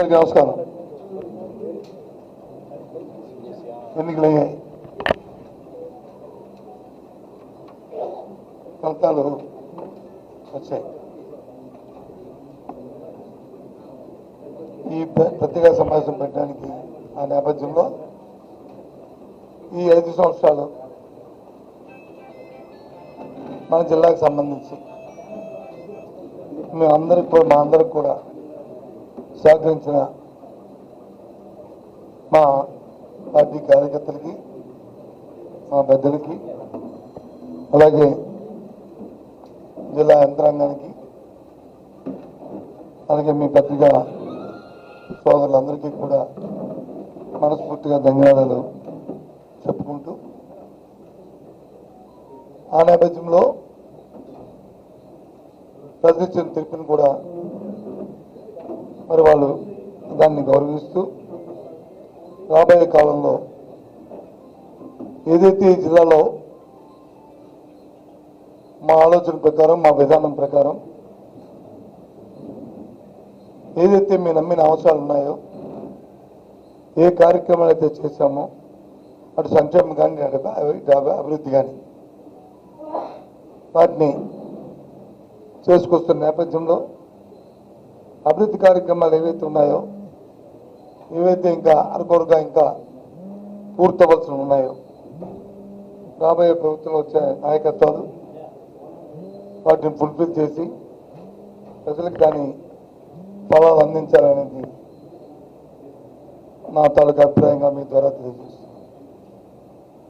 అందరికీ నమస్కారం. ఎన్నికలయ్యాయి. ఫలితాలు వచ్చాయి. ఈ పత్రికా సమావేశం పెట్టడానికి ఆ నేపథ్యంలో ఈ ఐదు సంవత్సరాలు మన జిల్లాకు సంబంధించి మేము అందరికి కూడా మా అందరికి కూడా సహకరించిన మా పార్టీ కార్యకర్తలకి మా పెద్దలకి అలాగే జిల్లా యంత్రాంగానికి అలాగే మీ పత్రికా సోదరులందరికీ కూడా మనస్ఫూర్తిగా ధన్యవాదాలు చెప్పుకుంటూ ఆ నేపథ్యంలో ప్రజలిచ్చిన తీర్పును కూడా మరి వాళ్ళు దాన్ని గౌరవిస్తూ రాబోయే కాలంలో ఏదైతే ఈ జిల్లాలో మా ఆలోచన ప్రకారం మా విధానం ప్రకారం ఏదైతే మీ నమ్మిన అవసరాలు ఉన్నాయో ఏ కార్యక్రమాలు అయితే చేశామో అటు సంక్షేమం కానీ అటు అభివృద్ధి కానీ వాటిని చేసుకొస్తున్న నేపథ్యంలో అభివృద్ధి కార్యక్రమాలు ఏవైతే ఉన్నాయో ఏవైతే ఇంకా అనుకోరుగా ఇంకా పూర్తవలసిన ఉన్నాయో రాబోయే ప్రభుత్వంలో వచ్చే నాయకత్వాలు వాటిని ఫుల్ఫిల్ చేసి ప్రజలకు దాని ఫలాలు అందించాలనేది నా తాలూకా అభిప్రాయంగా మీ ద్వారా తెలియజేస్తుంది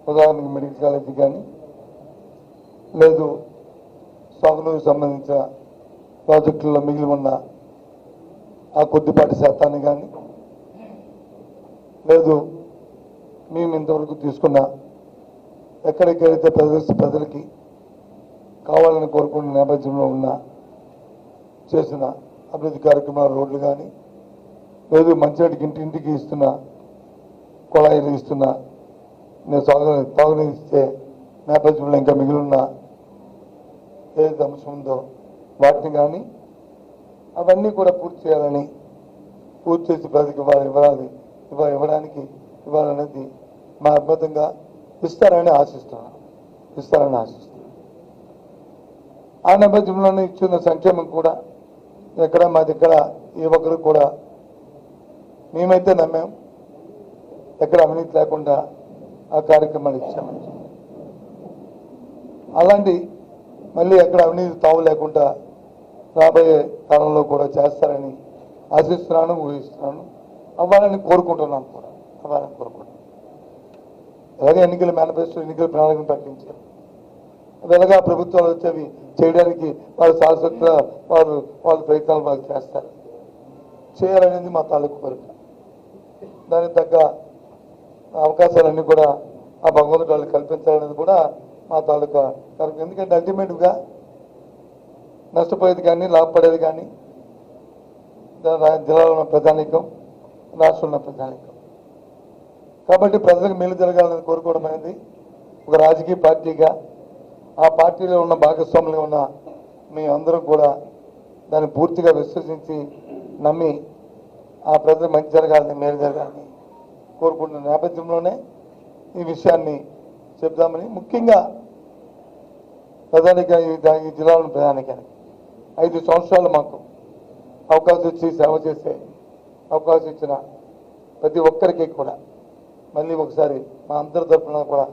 ఉదాహరణకు మెడికల్ కాలేజీ కానీ లేదు సాగునీరుకు సంబంధించిన ప్రాజెక్టుల్లో మిగిలి ఉన్న ఆ కొద్దిపాటి శాతాన్ని కానీ లేదు మేము ఇంతవరకు తీసుకున్న ఎక్కడెక్కడైతే ప్రజల ప్రజలకి కావాలని కోరుకున్న నేపథ్యంలో ఉన్న చేసిన అభివృద్ధి కార్యక్రమాల రోడ్లు కానీ లేదు మంచినీటికి ఇంటింటికి ఇస్తున్న కుళాయిలు ఇస్తున్న నేను సాగు తాగునీరు నేపథ్యంలో ఇంకా మిగిలిన ఏదైతే అంశం ఉందో వాటిని కానీ అవన్నీ కూడా పూర్తి చేయాలని పూర్తి చేసి ప్రజలకు ఇవ్వాలి ఇవ్వాలి ఇవ్వ ఇవ్వడానికి ఇవ్వాలనేది మా అద్భుతంగా ఇస్తారని ఆశిస్తున్నాను. ఇస్తారని ఆశిస్తున్నాను. ఆ నేపథ్యంలోనే ఇచ్చిన సంక్షేమం కూడా ఎక్కడ మా దగ్గర ఏ ఒక్కరు కూడా మేమైతే నమ్మాం. ఎక్కడ అవినీతి లేకుండా ఆ కార్యక్రమాలు ఇచ్చామని అలాంటి మళ్ళీ ఎక్కడ అవినీతి తావు లేకుండా రాబోయే కాలంలో కూడా చేస్తారని ఆశిస్తున్నాను ఊహిస్తున్నాను. అవ్వాలని కోరుకుంటున్నాను కూడా. అవ్వాలని కోరుకుంటున్నాను అలాగే ఎన్నికల మేనిఫెస్టో ఎన్నికల ప్రణాళికను ప్రకటించారు. వెలగా ప్రభుత్వాలు వచ్చేవి చేయడానికి వారు శాశ్వత వారు వాళ్ళ ప్రయత్నాలు వాళ్ళు చేస్తారు. చేయాలనేది మా తాలూకు కోరిక. దానికి తగ్గ అవకాశాలన్నీ కూడా ఆ భగవంతుడు వాళ్ళకి కల్పించాలనేది కూడా మా తాలూకా కోరిక. ఎందుకంటే అల్టిమేట్గా నష్టపోయేది కానీ లాభపడేది కానీ జిల్లాలో ఉన్న ప్రజానీకం రాష్ట్రంలో ఉన్న ప్రజానీకం. కాబట్టి ప్రజలకు మేలు జరగాలని కోరుకోవడం అనేది ఒక రాజకీయ పార్టీగా ఆ పార్టీలో ఉన్న భాగస్వాములుగా ఉన్న మీ అందరం కూడా దాన్ని పూర్తిగా విశ్వసించి నమ్మి ఆ ప్రజలు మంచి జరగాలని మేలు జరగాలని కోరుకుంటున్న నేపథ్యంలోనే ఈ విషయాన్ని చెప్దామని ముఖ్యంగా ప్రధానిక ఈ దా- ఈ జిల్లాలోని ప్రధానికానికి ఐదు సంవత్సరాలు మాకు అవకాశం ఇచ్చి సేవ చేసే అవకాశం ఇచ్చిన ప్రతి ఒక్కరికి కూడా మళ్ళీ ఒకసారి మా అందరి తరఫున కూడా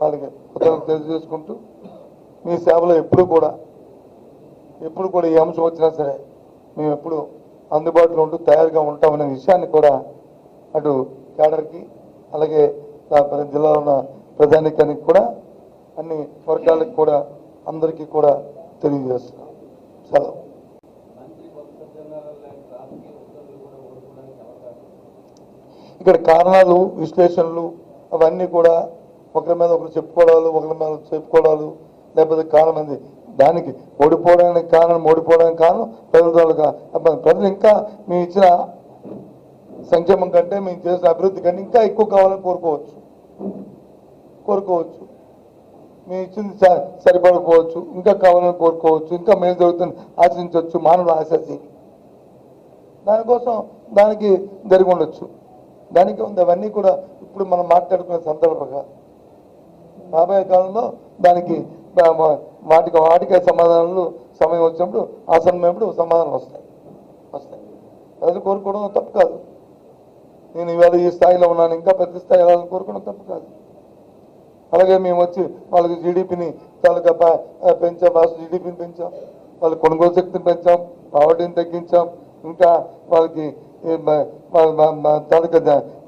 వాళ్ళకి కృతజ్ఞత తెలియజేసుకుంటూ మీ సేవలో ఎప్పుడు కూడా ఎప్పుడు కూడా ఏ అంశం వచ్చినా సరే మేము ఎప్పుడు అందుబాటులో ఉంటూ తయారుగా ఉంటామనే విషయాన్ని కూడా అటు కేడర్కి అలాగే జిల్లాలో ఉన్న ప్రజానికానికి కూడా అన్ని వర్గాలకు కూడా అందరికీ కూడా తెలియజేస్తున్నాం. సెలవు ఇక్కడ కారణాలు విశ్లేషణలు అవన్నీ కూడా ఒకరి మీద ఒకరు చెప్పుకోవడాలు ఒకరి మీద చెప్పుకోవడాలు లేకపోతే కారణం అది దానికి ఓడిపోవడానికి కారణం ఓడిపోవడానికి కారణం ప్రజల ప్రజలు ఇంకా మేము ఇచ్చిన సంక్షేమం కంటే మేము చేసిన అభివృద్ధి కంటే ఇంకా ఎక్కువ కావాలని కోరుకోవచ్చు. కోరుకోవచ్చు. మేము ఇచ్చింది సరిపడకపోవచ్చు ఇంకా కావాలని కోరుకోవచ్చు ఇంకా మేలు జరుగుతుంది ఆశించవచ్చు మానవుడు ఆశించి. దానికోసం దానికి జరిగి ఉండొచ్చు. దానికి ఉంది అవన్నీ కూడా ఇప్పుడు మనం మాట్లాడుకునే సందర్భంగా రాబోయే కాలంలో దానికి వాటికి వాటికి వాటికే సమాధానాలు సమయం వచ్చినప్పుడు ఆ సమయంలో సమాధానం వస్తాయి. వస్తాయి. ప్రజలు కోరుకోవడం తప్పు కాదు. నేను ఇవాళ ఈ స్థాయిలో ఉన్నాను ఇంకా పెద్ద స్థాయి కోరుకోవడం తప్పు కాదు. అలాగే మేము వచ్చి వాళ్ళకి జీడిపిని తాలూకా పెంచాం రాష్ట్ర జీడిపిని పెంచాం. వాళ్ళ కొనుగోలు శక్తిని పెంచాం పావర్టీని తగ్గించాం. ఇంకా వాళ్ళకి ఈ మ- తాలూకా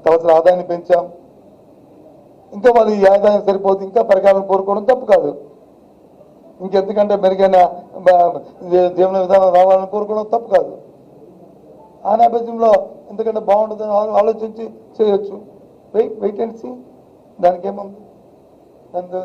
తలసరి ఆదాయాన్ని పెంచాం. ఇంకా వాళ్ళు ఈ ఆదాయం సరిపోతే ఇంకా పరికరాలను కోరుకోవడం తప్పు కాదు. ఇంకెందుకంటే మెరుగైన జీవన విధానం రావాలని కోరుకోవడం తప్పు కాదు. ఆ నేపథ్యంలో ఎందుకంటే బాగుంటుందని ఆలోచించి చేయొచ్చు. వెయిట్ వెయిట్ అండ్ సీ దానికి ఏముంది దాని